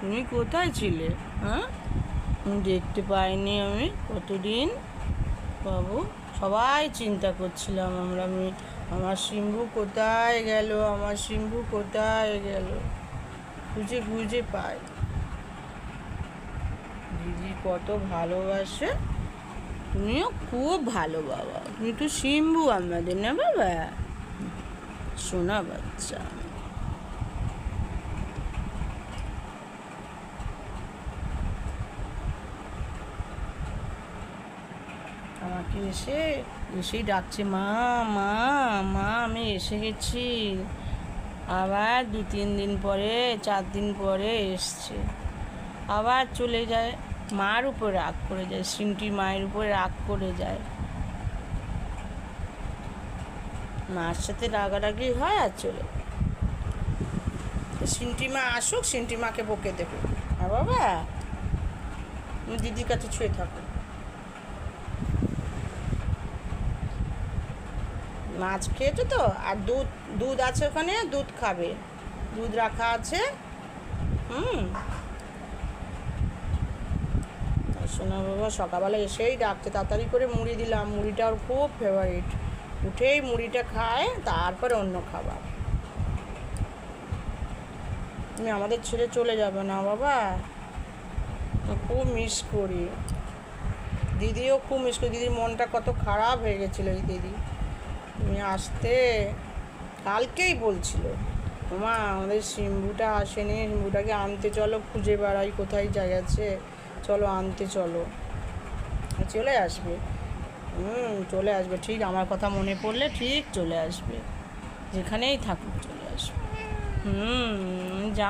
তুমি কোথায় ছিলে হ্যাঁ? দেখতে পাইনি আমি কতদিন। বাবু, সবাই চিন্তা করছিলাম আমরা আমি, আমার সিম্বু কোথায় গেল, আমার সিম্বু কোথায় গেল? খুঁজে খুঁজে পাই। দিদি কত ভালোবাসে। তুমিও খুব ভালো বাবা। তুমি তো সিম্বু আমাদের না বাবা? শোনা বাচ্চা। আমাকে এসে এসেই ডাকছে, মা মা মা, আমি এসে গেছি। আবার দু তিন দিন পরে, চার দিন পরে এসছে। আবার চলে যায়, মার উপর রাগ করে যায়, সিমটি মায়ের উপর রাগ করে যায়। মার সাথে রাগারাগি হয় আর চলে সিন্টি মা আসুক সিন্টি মাকে বকে দেবে। হ্যাঁ বাবা? তুমি দিদির কাছে ছুঁয়ে থাকো। মাছ খেয়েছো তো? আর দুধ দুধ আছে ওখানে, দুধ খাবে। দুধ রাখা আছে। হুম। শোনা বাবা সকালবেলা এসেই ডাকছে, তাড়াতাড়ি করে মুড়ি দিলাম। মুড়িটা ওর খুব ফেভারিট উঠেই মুড়িটা খায়, তারপরে অন্য খাবার। তুমি আমাদের ছেড়ে চলে যাবে না বাবা। খুব মিস করি। দিদিও খুব মিস করি। দিদির মনটা কত খারাপ হয়ে গেছিল এই দিদি। তুমি আসতে? কালকেই বলছিল। মা আমাদের সিম্বুটা আসেনি। সিম্বুটাকে আনতে চলো, খুঁজে বেড়াই কোথায় আছে। চলো, আনতে চলো। চলে আসবে। হুম, চলে আসবে। ঠিক, আমার কথা মনে পড়লে ঠিক চলে আসবে। যেখানেই থাকুক চলে আসবে। হুম, যা